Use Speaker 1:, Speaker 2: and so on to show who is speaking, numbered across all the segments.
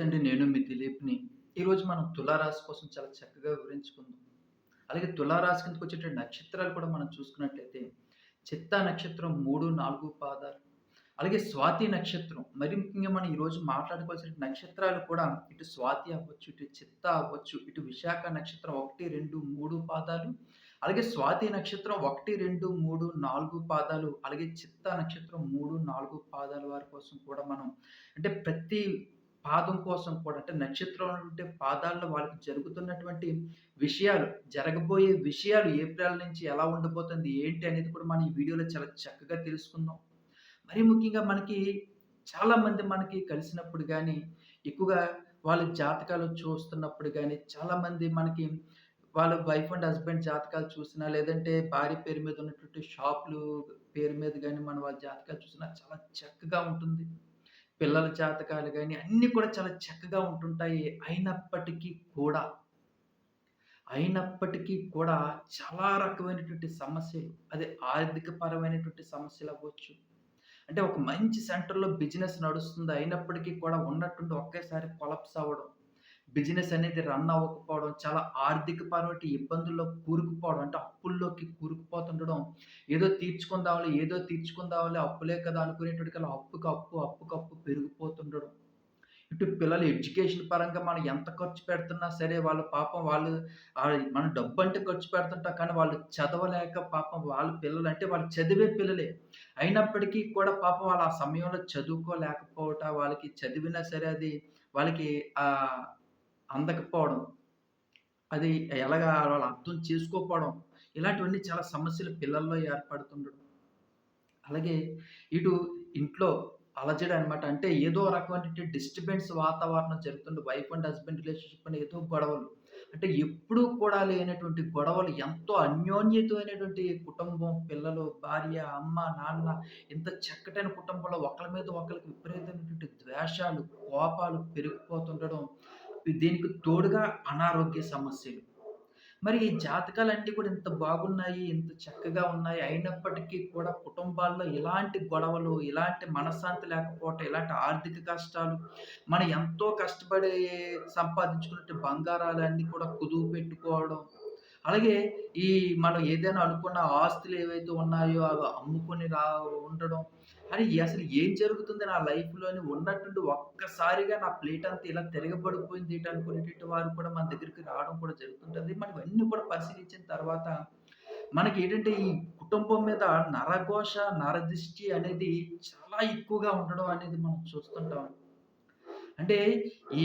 Speaker 1: నమస్తే అండి. నేను మీ దిలీప్‌ని. ఈరోజు మనం తులారాశి కోసం చాలా చక్కగా వివరించుకుందాం. అలాగే తులారాశి కిందకొచ్చేటువంటి నక్షత్రాలు కూడా మనం చూసుకున్నట్లయితే, చిత్తా నక్షత్రం 3, 4 పాదాలు, అలాగే స్వాతి నక్షత్రం. మరి ముఖ్యంగా మనం ఈరోజు మాట్లాడుకోవాల్సిన నక్షత్రాలు కూడా ఇటు స్వాతి అవ్వచ్చు, ఇటు చిత్త అవ్వచ్చు, ఇటు విశాఖ నక్షత్రం 1, 2, 3 పాదాలు, అలాగే స్వాతి నక్షత్రం 1, 2, 3, 4 పాదాలు, అలాగే చిత్తా నక్షత్రం 3, 4 పాదాల వారి కోసం కూడా మనం అంటే ప్రతి పాదం కోసం కూడా అంటే నక్షత్రం ఉంటే పాదాల్లో వాళ్ళకి జరుగుతున్నటువంటి విషయాలు, జరగబోయే విషయాలు ఏప్రిల్ నుంచి ఎలా ఉండబోతుంది, ఏంటి అనేది కూడా మనం ఈ వీడియోలో చాలా చక్కగా తెలుసుకుందాం. మరీ ముఖ్యంగా మనకి చాలామంది మనకి కలిసినప్పుడు కానీ ఎక్కువగా వాళ్ళ జాతకాలు చూస్తున్నప్పుడు కానీ చాలామంది మనకి వాళ్ళ వైఫ్ అండ్ హస్బెండ్ జాతకాలు చూసినా, లేదంటే భార్య పేరు మీద ఉన్నటువంటి షాపులు పేరు మీద కానీ మనం వాళ్ళ జాతకాలు చూసినా చాలా చక్కగా ఉంటుంది. పిల్లల జాతకాలు కానీ అన్నీ కూడా చాలా చక్కగా ఉంటుంటాయి. అయినప్పటికీ కూడా, అయినప్పటికీ కూడా చాలా రకమైనటువంటి సమస్యలు, అది ఆర్థిక పరమైనటువంటి సమస్యలవ్వచ్చు. అంటే ఒక మంచి సెంటర్‌లో బిజినెస్ నడుస్తుంది. అయినప్పటికీ కూడా ఉన్నట్టుండి ఒకేసారి కొలప్స్ అవ్వడం. బిజినెస్ అనేది రన్ అవ్వకపోవడం, చాలా ఆర్థిక పరమైన ఇబ్బందుల్లో కూరుకుపోవడం, అంటే అప్పుల్లోకి కూరుకుపోతుండడం. ఏదో తీర్చుకుందాంలే, ఏదో తీర్చుకుందాంలే అప్పులే కదా అనుకునేటప్పటికల్లా అప్పుకు అప్పు, అప్పుకు అప్పు పెరిగిపోతుండడం. ఇటు పిల్లలు ఎడ్యుకేషన్ పరంగా మనం ఎంత ఖర్చు పెడుతున్నా సరే, వాళ్ళు పాపం వాళ్ళు మనం డబ్బు అంటే ఖర్చు పెడుతుంటాం. కానీ వాళ్ళు చదవలేక పాపం వాళ్ళ పిల్లలు అంటే వాళ్ళు చదివే పిల్లలే. అయినప్పటికీ కూడా పాపం వాళ్ళు ఆ సమయంలో చదువుకోలేకపోవట, వాళ్ళకి చదివినా సరే అది వాళ్ళకి అందకపోవడం. అది ఎలాగా వాళ్ళు అర్థం చేసుకోకపోవడం. ఇలాంటివన్నీ చాలా సమస్యలు పిల్లల్లో ఏర్పడుతుండడం. అలాగే ఇటు ఇంట్లో అలజడి అనమాట. అంటే ఏదో రకమైన డిస్టర్బెన్స్ వాతావరణం జరుగుతుంది. వైఫ్ అండ్ హస్బెండ్ రిలేషన్‌షిప్ అని ఏదో గొడవలు. అంటే ఎప్పుడూ కూడా లేనటువంటి గొడవలు ఎంతో అన్యోన్యతమైనటువంటి కుటుంబం, పిల్లలు, భార్య, అమ్మ, నాన్న ఇంత చక్కటైన కుటుంబంలో ఒకళ్ళ మీద ఒకరికి విపరీతమైనటువంటి ద్వేషాలు, కోపాలు పెరిగిపోతుండడం. దీనికి తోడుగా అనారోగ్య సమస్యలు. మరి ఈ జాతకాలన్నీ కూడా ఇంత బాగున్నాయి, ఇంత చక్కగా ఉన్నాయి. అయినప్పటికీ కూడా కుటుంబాల్లో ఇలాంటి గొడవలు, ఇలాంటి మనశ్శాంతి లేకపోవటం, ఇలాంటి ఆర్థిక కష్టాలు, మనం ఎంతో కష్టపడి సంపాదించుకున్నట్టు బంగారాలన్నీ కూడా కుదువ పెట్టుకోవడం. అలాగే ఈ మనం ఏదైనా అనుకున్న ఆస్తులు ఏవైతే ఉన్నాయో అవి అమ్ముకొని రా ఉండడం. అరే! అసలు ఏం జరుగుతుంది నా లైఫ్‌లోని ఉన్నట్టుండి ఒక్కసారిగా నా ప్లేట్ అంతా ఇలా తిరగబడిపోయింది ఏటి అనుకునేటటువంటి వారు కూడా మన దగ్గరికి రావడం కూడా జరుగుతుంటుంది మనం ఇవన్నీ కూడా పరిశీలించిన తర్వాత మనకేంటంటే ఈ కుటుంబం మీద నరఘోష, నరదృష్టి అనేది చాలా ఎక్కువగా ఉండడం అనేది మనం చూస్తుంటాం. అంటే ఈ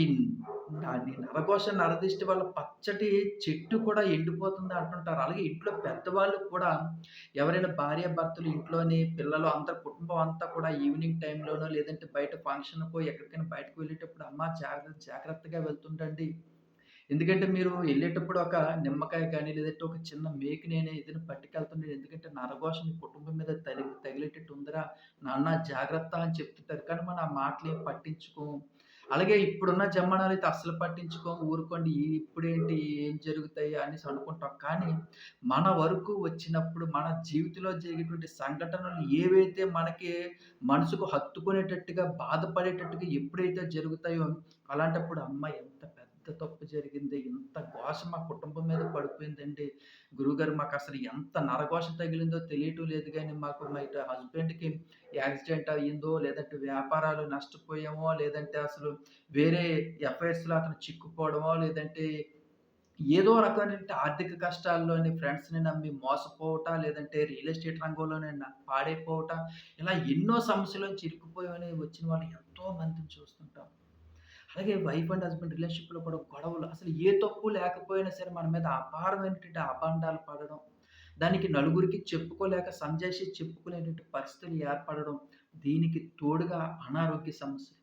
Speaker 1: దాన్ని నరఘోష, నరదిష్టి వల్ల పచ్చటి చెట్టు కూడా ఎండిపోతుంది అంటుంటారు. అలాగే ఇంట్లో పెద్దవాళ్ళు కూడా ఎవరైనా భార్యాభర్తలు ఇంట్లోని పిల్లలు అంతా కుటుంబం అంతా కూడా ఈవినింగ్ టైంలోనో లేదంటే బయట ఫంక్షన్‌కో ఎక్కడికైనా బయటకు వెళ్ళేటప్పుడు అమ్మ జాగ్రత్త జాగ్రత్తగా వెళ్తుండండి. ఎందుకంటే మీరు వెళ్ళేటప్పుడు ఒక నిమ్మకాయ కానీ లేదంటే ఒక చిన్న మేకినైనా ఏదైనా పట్టుకెళ్తుండే ఎందుకంటే నరఘోష మీ కుటుంబం మీద తగిలి తగిలేటట్టు ఉందిరా నాన్న జాగ్రత్త అని చెప్తుంటారు. కానీ మనం ఆ మాటలేం పట్టించుకోము. అలాగే ఇప్పుడున్న జమానాలు అయితే అస్సలు పట్టించుకోము. ఊరుకోండి ఇప్పుడేంటి ఏం జరుగుతాయి అనేసి అనుకుంటాం. కానీ మన వరకు వచ్చినప్పుడు మన జీవితంలో జరిగేటువంటి సంఘటనలు ఏవైతే మనకి మనసుకు హత్తుకునేటట్టుగా, బాధపడేటట్టుగా ఎప్పుడైతే జరుగుతాయో అలాంటప్పుడు అమ్మ ఎంత ఇంత తప్పు జరిగింది. ఇంత ఘోష మా కుటుంబం మీద పడిపోయిందండి. గురువుగారు అసలు ఎంత నరఘోష తగిలిందో తెలియటం లేదు కానీ మాకు మా ఇటు హస్బెండ్‌కి యాక్సిడెంట్ అయ్యిందో, లేదంటే వ్యాపారాలు నష్టపోయామో, లేదంటే అసలు వేరే ఎఫైర్స్‌లో అతను చిక్కుపోవడమో లేదంటే ఏదో రకమైన ఆర్థిక కష్టాల్లోని ఫ్రెండ్స్‌ని నమ్మి మోసపోవటం, లేదంటే రియల్ ఎస్టేట్ రంగంలోనే పాడైపోవట పాడైపోవటం, ఇలా ఎన్నో సమస్యలను ఇరుక్కుపోయి వచ్చిన వాళ్ళు ఎంతో మందిని చూస్తుంటాం. అలాగే వైఫ్ అండ్ హస్బెండ్ రిలేషన్‌షిప్‌లో కూడా గొడవలు అసలు ఏ తప్పు లేకపోయినా సరే మన మీద అపారమైనటువంటి అభాండాలు పడడం. దానికి నలుగురికి చెప్పుకోలేక సంజేసి చెప్పుకోలేనటువంటి పరిస్థితులు ఏర్పడడం. దీనికి తోడుగా అనారోగ్య సమస్యలు.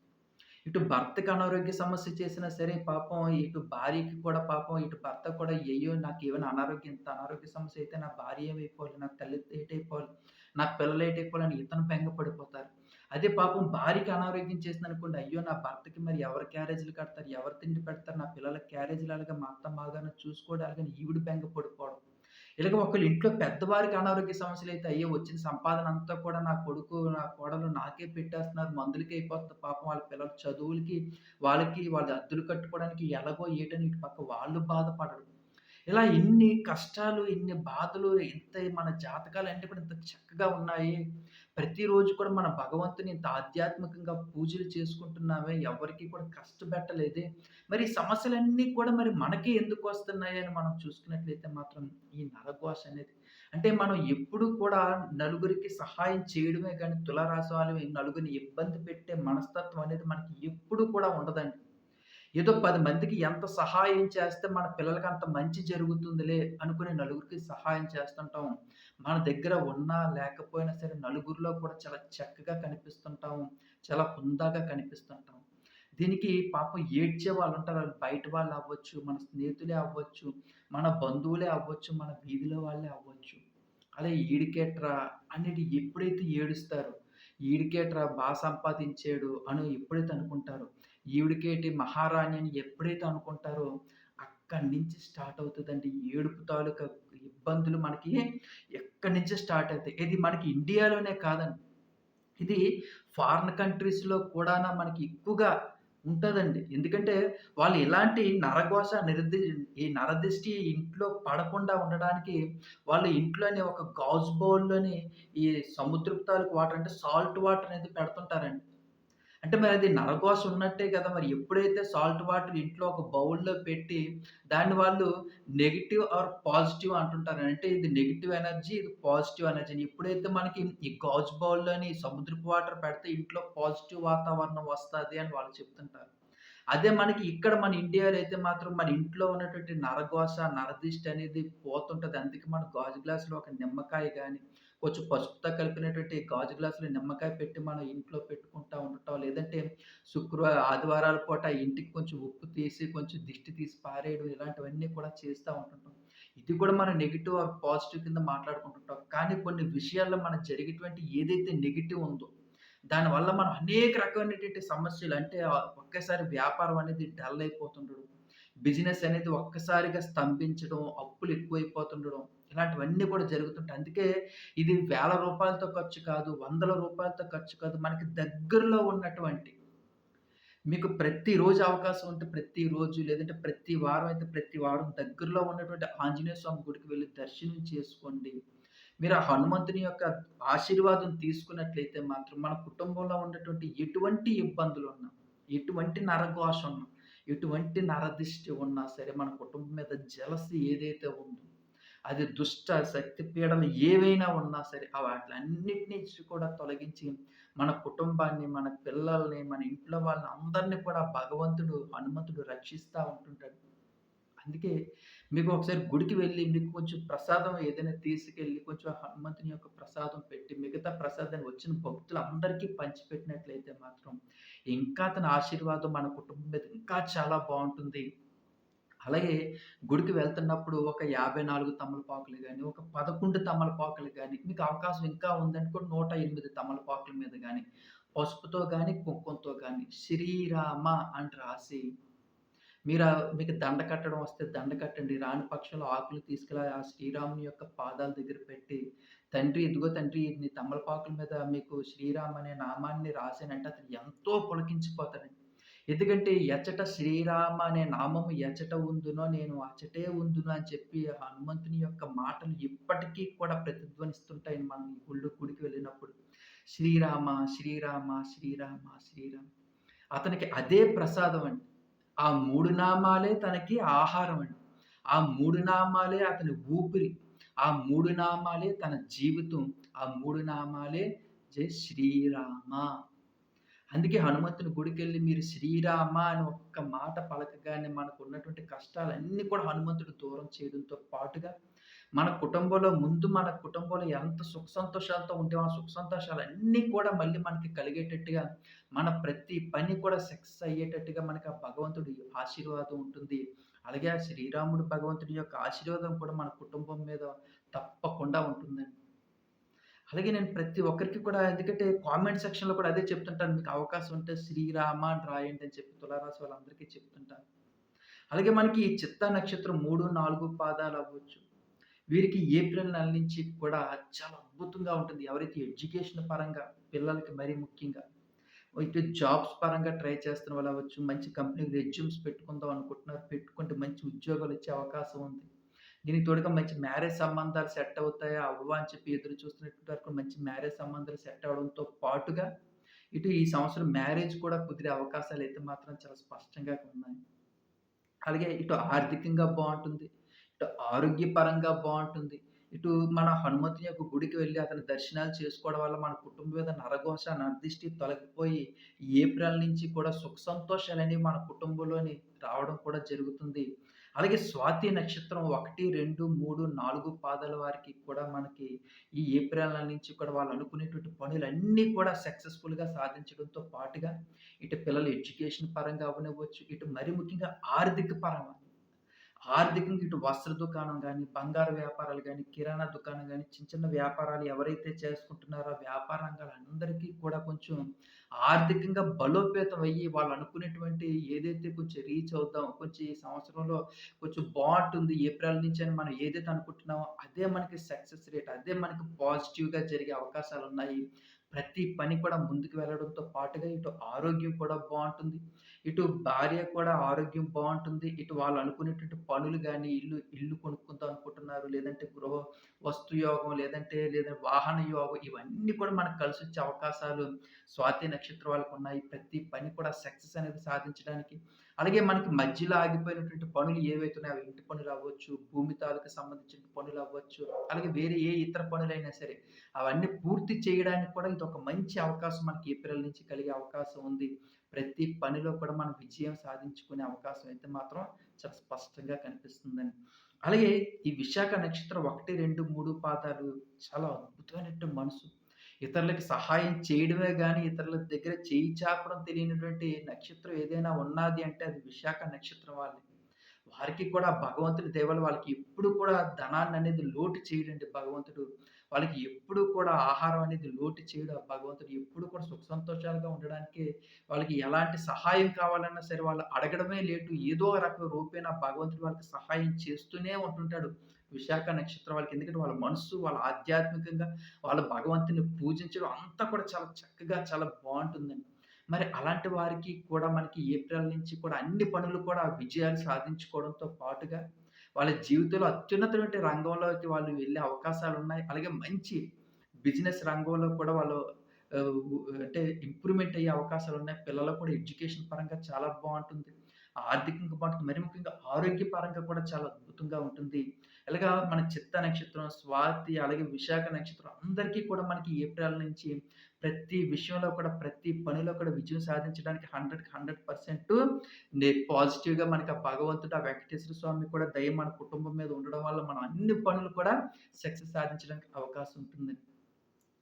Speaker 1: ఇటు భర్తకి అనారోగ్య సమస్య చేసినా సరే పాపం ఇటు భార్యకి కూడా పాపం ఇటు భర్త కూడా ఏయో నాకు ఏమైనా అనారోగ్యం ఇంత అనారోగ్య సమస్య అయితే నా భార్య ఏమైపోవాలి? నా తల్లి ఏటైపోవాలి? నా పిల్లలు ఏటైపోవాలని ఇతను బెంగ పడిపోతారు. అదే పాపం భార్యకి అనారోగ్యం చేసిందనుకోండి, అయ్యో! నా భర్తకి మరి ఎవరు క్యారేజీలు కడతారు? ఎవరు తిండి పెడతారు? నా పిల్లలకి క్యారేజీలు అలాగే మా అత్త బాగానే చూసుకోవడం ఈవిడ బెంగ పడిపోవడం. ఇలాగ ఒకళ్ళ ఇంట్లో పెద్దవారికి అనారోగ్య సమస్యలు అయితే అయ్యో! వచ్చిన సంపాదన అంతా కూడా నా కొడుకు, నా కోడలు నాకే పెట్టేస్తున్నారు. మందులకే అయిపోతుంది పాపం వాళ్ళ పిల్లల చదువులకి, వాళ్ళకి వాళ్ళ అద్దెలు కట్టుకోవడానికి ఎలాగో ఏటని ఇటు పక్క వాళ్ళు బాధపడరు. ఇలా ఇన్ని కష్టాలు, ఇన్ని బాధలు, ఇంత మన జాతకాలన్నీ కూడా ఇంత చక్కగా ఉన్నాయి. ప్రతిరోజు కూడా మన భగవంతుని ఇంత ఆధ్యాత్మికంగా పూజలు చేసుకుంటున్నామే, ఎవరికీ కూడా కష్టపెట్టలేదే. మరి సమస్యలన్నీ కూడా మరి మనకే ఎందుకు వస్తున్నాయని మనం చూసుకున్నట్లయితే మాత్రం ఈ నరఘోష అనేది. అంటే మనం ఎప్పుడు కూడా నలుగురికి సహాయం చేయడమే గానీ, తులారాశి వాళ్ళవి నలుగురిని ఇబ్బంది పెట్టే మనస్తత్వం అనేది మనకి ఎప్పుడు కూడా ఉండదండి. ఏదో పది మందికి ఎంత సహాయం చేస్తే మన పిల్లలకి అంత మంచి జరుగుతుందిలే అనుకుని నలుగురికి సహాయం చేస్తుంటాం. మన దగ్గర ఉన్నా లేకపోయినా సరే నలుగురిలో కూడా చాలా చక్కగా కనిపిస్తుంటాం. చాలా హుందాగా కనిపిస్తుంటాం. దీనికి పాపం ఏడ్చే వాళ్ళు ఉంటారు బయట వాళ్ళు అవ్వచ్చు మన స్నేహితులే అవ్వచ్చు, మన బంధువులే అవ్వచ్చు, మన వీధిలో వాళ్ళే అవ్వచ్చు. అలా ఈడికేట్రా అనేది ఎప్పుడైతే ఏడుస్తారో, ఈడికేట్రా బాగా సంపాదించాడు అని ఎప్పుడైతే అనుకుంటారో, ఈవిడికేటి మహారాణి అని ఎప్పుడైతే అనుకుంటారో, అక్కడి నుంచి స్టార్ట్ అవుతుందండి ఏడుపు తాలూకా ఇబ్బందులు మనకి ఎక్కడి నుంచి స్టార్ట్ అవుతాయి. ఇది మనకి ఇండియాలోనే కాదండి. ఇది ఫారిన్ కంట్రీస్‌లో కూడా మనకి ఎక్కువగా ఉంటుందండి ఎందుకంటే వాళ్ళు ఇలాంటి నరఘోష నిరది ఈ నరదిష్టి ఇంట్లో పడకుండా ఉండడానికి వాళ్ళు ఇంట్లోనే ఒక గాజు బౌల్‌లోని ఈ సముద్రపు తాలూకు వాటర్ అంటే సాల్ట్ వాటర్ అనేది పెడుతుంటారండి. అంటే మరి అది నరఘోష ఉన్నట్టే కదా! మరి ఎప్పుడైతే సాల్ట్ వాటర్ ఇంట్లో ఒక బౌల్‌లో పెట్టి, దాన్ని వాళ్ళు నెగిటివ్ ఆర్ పాజిటివ్ అంటుంటారు. అంటే ఇది నెగిటివ్ ఎనర్జీ, ఇది పాజిటివ్ ఎనర్జీ అని. ఎప్పుడైతే మనకి ఈ గాజు బౌల్‌లోని సముద్రపు వాటర్ పెడితే ఇంట్లో పాజిటివ్ వాతావరణం వస్తుంది అని వాళ్ళు చెప్తుంటారు. అదే మనకి ఇక్కడ మన ఇండియాలో అయితే మాత్రం మన ఇంట్లో ఉన్నటువంటి నరగోస నరదిష్టి అనేది పోతుంటది. అందుకే మన గాజు గ్లాసులో ఒక నిమ్మకాయ కానీ కొంచెం పసుపుతో కలిపినటువంటి గాజు గ్లాసులు నిమ్మకాయ పెట్టి మనం ఇంట్లో పెట్టుకుంటా ఉండటం. లేదంటే శుక్రవారం ఆదివారాల పూట ఇంటికి కొంచెం ఉప్పు తీసి, కొంచెం దిష్టి తీసి పారేయడం ఇలాంటివన్నీ కూడా చేస్తూ ఉంటుంటాం. ఇది కూడా మనం నెగిటివ్ ఆర్ పాజిటివ్ కింద మాట్లాడుకుంటుంటాం. కానీ కొన్ని విషయాల్లో మనం జరిగేటువంటి ఏదైతే నెగిటివ్ ఉందో, దానివల్ల మనం అనేక రకమైనటువంటి సమస్యలు అంటే ఒక్కసారి ఒకేసారి వ్యాపారం అనేది డల్ అయిపోతుండడం. బిజినెస్ అనేది ఒక్కసారిగా స్తంభించడం, అప్పులు ఎక్కువైపోతుండడం. ఇలాంటివన్నీ కూడా జరుగుతుంటాయి. అందుకే ఇది వేల రూపాయలతో ఖర్చు కాదు, వందల రూపాయలతో ఖర్చు కాదు. మనకి దగ్గరలో ఉన్నటువంటి మీకు ప్రతిరోజు అవకాశం ఉంటే ప్రతిరోజు లేదంటే ప్రతి వారం అయితే ప్రతి వారం దగ్గరలో ఉన్నటువంటి ఆంజనేయ స్వామి గుడికి వెళ్ళి దర్శనం చేసుకోండి. మీరు ఆ హనుమంతుని యొక్క ఆశీర్వాదం తీసుకున్నట్లయితే మాత్రం మన కుటుంబంలో ఉన్నటువంటి ఎటువంటి ఇబ్బందులు ఉన్నా ఎటువంటి నరఘోష ఉన్నా, ఎటువంటి నరదిష్టి ఉన్నా సరే మన కుటుంబం మీద జలసి ఏదైతే ఉందో, అది దుష్ట శక్తి పీడలు ఏవైనా ఉన్నా సరే ఆ కూడా తొలగించి మన కుటుంబాన్ని, మన పిల్లల్ని, మన ఇంట్లో వాళ్ళని అందరిని కూడా భగవంతుడు, హనుమంతుడు రక్షిస్తూ ఉంటుంటాడు. అందుకే మీకు ఒకసారి గుడికి వెళ్ళి మీకు కొంచెం ప్రసాదం ఏదైనా తీసుకెళ్ళి కొంచెం హనుమంతుని యొక్క ప్రసాదం పెట్టి మిగతా ప్రసాదాన్ని వచ్చిన భక్తులందరికీ పంచిపెట్టినట్లయితే మాత్రం ఇంకా అతని ఆశీర్వాదం మన కుటుంబం మీద ఇంకా చాలా బాగుంటుంది అలాగే గుడికి వెళ్తున్నప్పుడు ఒక 54 తమలపాకులు కానీ ఒక 11 తమలపాకులు కానీ మీకు అవకాశం ఇంకా ఉందనుకోండి 108 తమలపాకుల మీద కానీ పసుపుతో కానీ కుంకుమతో కానీ శ్రీరామ అని రాసి మీరు మీకు దండ కట్టడం వస్తే దండ కట్టండి. రాని పక్షంలో ఆకులు తీసుకెళ్ళి ఆ శ్రీరాముని యొక్క పాదాల దగ్గర పెట్టి, తండ్రి ఇదిగో తండ్రి నీ తమలపాకుల మీద మీకు శ్రీరామ్ అనే నామాన్ని రాసానంటే అతను ఎంతో పులకించిపోతాడండి. ఎందుకంటే ఎచ్చట శ్రీరామ అనే నామము ఎచ్చట ఉందునో నేను అచ్చటే ఉందును అని చెప్పి హనుమంతుని యొక్క మాటలు ఇప్పటికీ కూడా ప్రతిధ్వనిస్తుంటాయి మనం గుళ్ళు గుడికి వెళ్ళినప్పుడు. శ్రీరామ, శ్రీరామ, శ్రీరామ, శ్రీరామ. అతనికి అదే ప్రసాదం అండి. ఆ మూడు నామాలే తనకి ఆహారం అండి. ఆ మూడు నామాలే అతని ఊపిరి. ఆ మూడు నామాలే తన జీవితం. ఆ మూడు నామాలే జై శ్రీరామ. అందుకే హనుమంతుని గుడికెళ్ళి మీరు శ్రీరామ అని ఒక్క మాట పలకగానే మనకు ఉన్నటువంటి కష్టాలన్నీ కూడా హనుమంతుడు దూరం చేయడంతో పాటుగా, మన కుటుంబంలో ముందు మన కుటుంబంలో ఎంత సుఖ సంతోషాలతో ఉంటేమో, ఆ సుఖ సంతోషాలన్నీ కూడా మళ్ళీ మనకి కలిగేటట్టుగా, మన ప్రతి పని కూడా సక్సెస్ అయ్యేటట్టుగా మనకి ఆ భగవంతుడి ఆశీర్వాదం ఉంటుంది. అలాగే ఆ శ్రీరాముడు భగవంతుడి యొక్క ఆశీర్వాదం కూడా మన కుటుంబం మీద తప్పకుండా ఉంటుంది అలాగే నేను ప్రతి ఒక్కరికి కూడా ఎందుకంటే కామెంట్ సెక్షన్‌లో కూడా అదే చెప్తుంటాను. మీకు అవకాశం ఉంటే శ్రీరామ అని రాయండి అని చెప్పి తులారాశి వాళ్ళందరికీ చెప్తుంటాను. అలాగే మనకి ఈ చిత్తా నక్షత్రం 3, 4 పాదాలు అవ్వచ్చు. వీరికి ఏప్రిల్ నెల నుంచి కూడా చాలా అద్భుతంగా ఉంటుంది. ఎవరైతే ఎడ్యుకేషన్ పరంగా పిల్లలకి మరీ ముఖ్యంగా ఇటు జాబ్స్ పరంగా ట్రై చేస్తున్న వాళ్ళు అవ్వచ్చు, మంచి కంపెనీకి రెజ్యూమ్స్ పెట్టుకుందాం అనుకుంటున్నారు. పెట్టుకుంటే మంచి ఉద్యోగాలు వచ్చే అవకాశం ఉంది. దీనికి తోడుగా మంచి మ్యారేజ్ సంబంధాలు సెట్ అవుతాయా? అవ్వవా? అని చెప్పి ఎదురు చూస్తున్నటువంటి వరకు మంచి మ్యారేజ్ సంబంధాలు సెట్ అవ్వడంతో పాటుగా, ఇటు ఈ సంవత్సరం మ్యారేజ్ కూడా కుదిరే అవకాశాలు అయితే మాత్రం చాలా స్పష్టంగా ఉన్నాయి. అలాగే ఇటు ఆర్థికంగా బాగుంటుంది ఇటు ఆరోగ్యపరంగా బాగుంటుంది ఇటు మన హనుమంతుని యొక్క గుడికి వెళ్ళి అతని దర్శనాలు చేసుకోవడం వల్ల మన కుటుంబం మీద నరఘోష, నరదిష్టి తొలగిపోయి ఏప్రిల్ నుంచి కూడా సుఖ సంతోషాలని మన కుటుంబంలోని రావడం కూడా జరుగుతుంది. అలాగే స్వాతి నక్షత్రం 1, 2, 3, 4 పాదాల వారికి కూడా మనకి ఈ ఏప్రిల్ నెల నుంచి కూడా వాళ్ళు అనుకునేటువంటి పనులన్నీ కూడా సక్సెస్‌ఫుల్‌గా సాధించడంతో పాటుగా, ఇటు పిల్లల ఎడ్యుకేషన్ పరంగా అవ్వనివ్వచ్చు, ఇటు మరి ముఖ్యంగా ఆర్థిక పరంగా ఆర్థికంగా ఇటు వస్త్ర దుకాణం కానీ బంగారు వ్యాపారాలు కానీ కిరాణా దుకాణం కానీ చిన్న చిన్న వ్యాపారాలు ఎవరైతే చేసుకుంటున్నారో వ్యాపార వ్యాపార రంగాలందరికీ కూడా కొంచెం ఆర్థికంగా బలోపేతం అయ్యి వాళ్ళు అనుకునేటువంటి ఏదైతే కొంచెం రీచ్ అవుతాం కొంచెం ఈ సంవత్సరంలో కొంచెం బాగుంటుంది ఏప్రిల్ నుంచి అని మనం ఏదైతే అనుకుంటున్నామో అదే మనకి సక్సెస్ రేట్ అదే మనకి పాజిటివ్‌గా జరిగే అవకాశాలు ఉన్నాయి ప్రతి పని కూడా ముందుకు వెళ్ళడంతో పాటుగా ఇటు ఆరోగ్యం కూడా బాగుంటుంది ఇటు భార్య కూడా ఆరోగ్యం బాగుంటుంది ఇటు వాళ్ళు అనుకునేటువంటి పనులు కానీ ఇల్లు ఇల్లు కొనుక్కుందాం అనుకుంటున్నారు. లేదంటే గృహ వస్తు యోగం, లేదంటే లేదా వాహన యోగం ఇవన్నీ కూడా మనకు కలిసొచ్చే అవకాశాలు స్వాతి నక్షత్రం వాళ్ళకున్నాయి. ప్రతి పని కూడా సక్సెస్ అనేది సాధించడానికి అలాగే మనకి మధ్యలో ఆగిపోయినటువంటి పనులు ఏవైతే ఉన్నాయో అవి ఇంటి పనులవ్వచ్చు, భూమి తాలూకు సంబంధించిన పనులు అవ్వచ్చు అలాగే వేరే ఏ ఇతర పనులైనా సరే అవన్నీ పూర్తి చేయడానికి కూడా ఇదొక మంచి అవకాశం మనకి ఏప్రిల్ నుంచి కలిగే అవకాశం ఉంది. ప్రతి పనిలో కూడా మనం విజయం సాధించుకునే అవకాశం అయితే మాత్రం చాలా స్పష్టంగా కనిపిస్తుందండి. అలాగే ఈ విశాఖ నక్షత్రం 1, 2, 3 పాదాలు చాలా అద్భుతమైనటువంటి మనసు. ఇతరులకి సహాయం చేయడమే కానీ ఇతరుల దగ్గర చేయి చాపడం తెలియనటువంటి నక్షత్రం ఏదైనా ఉన్నాది అంటే అది విశాఖ నక్షత్రం వాళ్ళే. వారికి కూడా భగవంతుడి దేవుడు వాళ్ళకి ఎప్పుడు కూడా ధనాన్ని అనేది లోటు చేయడండి భగవంతుడు. వాళ్ళకి ఎప్పుడూ కూడా ఆహారం అనేది లోటు చేయడు భగవంతుడు. ఎప్పుడు కూడా సుఖ సంతోషాలుగా ఉండడానికి వాళ్ళకి ఎలాంటి సహాయం కావాలన్నా సరే వాళ్ళు అడగడమే లేటు. ఏదో రకం రూపేణ భగవంతుడు వాళ్ళకి సహాయం చేస్తూనే ఉంటుంటాడు. విశాఖ నక్షత్రం వాళ్ళకి. ఎందుకంటే వాళ్ళ మనసు వాళ్ళ ఆధ్యాత్మికంగా వాళ్ళ భగవంతుని పూజించడం అంతా కూడా చాలా చక్కగా చాలా బాగుంటుందండి మరి అలాంటి వారికి కూడా మనకి ఏప్రిల్ నుంచి కూడా అన్ని పనులు కూడా విజయాలు సాధించుకోవడంతో పాటుగా, వాళ్ళ జీవితంలో అత్యున్నతమైన రంగంలోకి వాళ్ళు వెళ్ళే అవకాశాలు ఉన్నాయి అలాగే మంచి బిజినెస్ రంగంలో కూడా వాళ్ళు అంటే ఇంప్రూవ్‌మెంట్ అయ్యే అవకాశాలు ఉన్నాయి పిల్లలకు కూడా ఎడ్యుకేషన్ పరంగా చాలా బాగుంటుంది ఆర్థికంగా బాగుంటుంది మరి ముఖ్యంగా ఆరోగ్యపరంగా కూడా చాలా అద్భుతంగా ఉంటుంది. ఇలాగా మన చిత్తా నక్షత్రం, స్వాతి అలాగే విశాఖ నక్షత్రం అందరికీ కూడా మనకి ఏప్రిల్ నుంచి ప్రతి విషయంలో కూడా, ప్రతి పనిలో కూడా విజయం సాధించడానికి హండ్రెడ్కి హండ్రెడ్ పర్సెంట్ పాజిటివ్‌గా మనకి ఆ భగవంతుడు, ఆ వెంకటేశ్వర స్వామి కూడా దయ మన కుటుంబం మీద ఉండడం వల్ల మనం అన్ని పనులు కూడా సక్సెస్ సాధించడానికి అవకాశం ఉంటుంది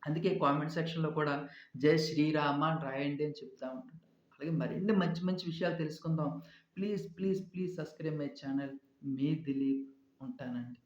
Speaker 1: అందుకే కామెంట్ సెక్షన్‌లో కూడా జై శ్రీరామ అని రాయండి అని చెప్తా ఉంటుంటా. అలాగే మరిన్ని మంచి మంచి విషయాలు తెలుసుకుందాం. Please, please, please subscribe my channel. మీ దిలీప్ ఉంటానండి.